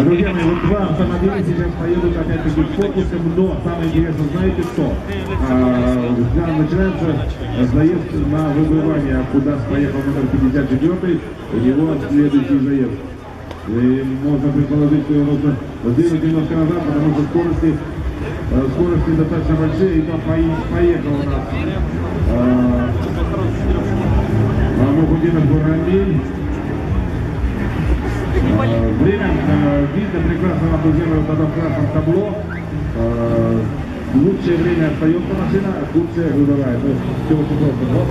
Друзья мои, вот два автомобиля сейчас поедут опять-таки фокусом, но самое интересное, знаете что? А, начинается заезд на выбывание, куда поехал номер 54, у него следующий заезд. И можно предположить, что его нужно сдвинуть немножко назад, потому что скорости, э, скорости достаточно большие, и там поехал у нас а, а, Мухудинов Рамиль. Э, Время э, видно прекрасно вот на этом красном табло. Э, Лучшее время остается машина, а худшее выбывает. То есть все очень просто. Два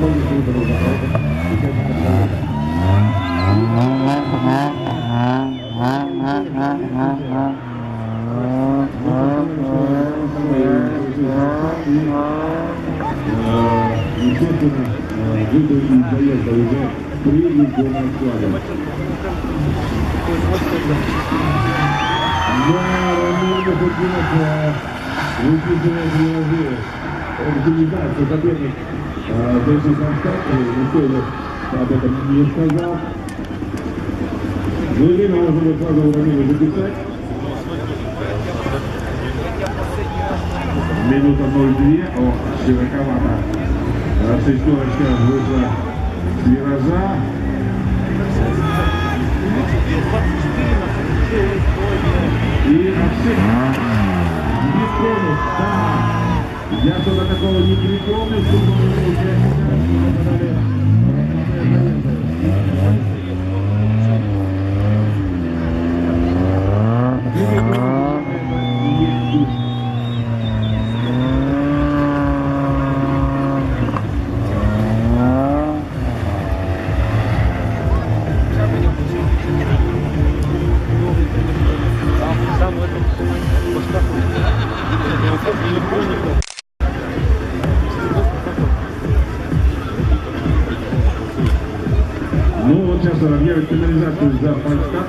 Естественно, выйдут из заезда уже приедут до склада. Да, Рамиль Мухутдинов выписывает знает, что соперник дальше стартовый, но же об этом не сказал. И время можно будет сразу Рамиля записать. Минута 0,2. О, широковато. Шестерочка вышла виража. И тронут, да. Я что-то такого не припомню, что мы Ну вот сейчас объявят пенализацию за фальстарт.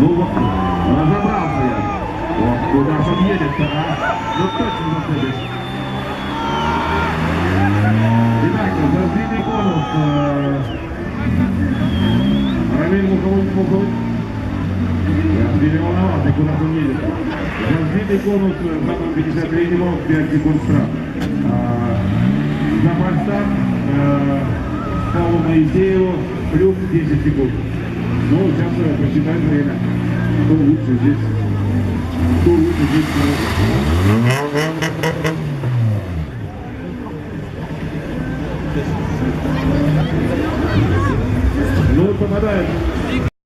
Ну вот, разобрался я. Вот, куда ж он едет-то, а? Ну точно заходишь. Переволновался, куда он едет. Разбитый конус э, за номер 53 5 секунд штраф. А, За фальстарт э, Павлу Моисееву плюс 10 секунд. Ну, сейчас э, посчитаем время. Кто лучше здесь? Кто лучше здесь? э, Ну, Comadre.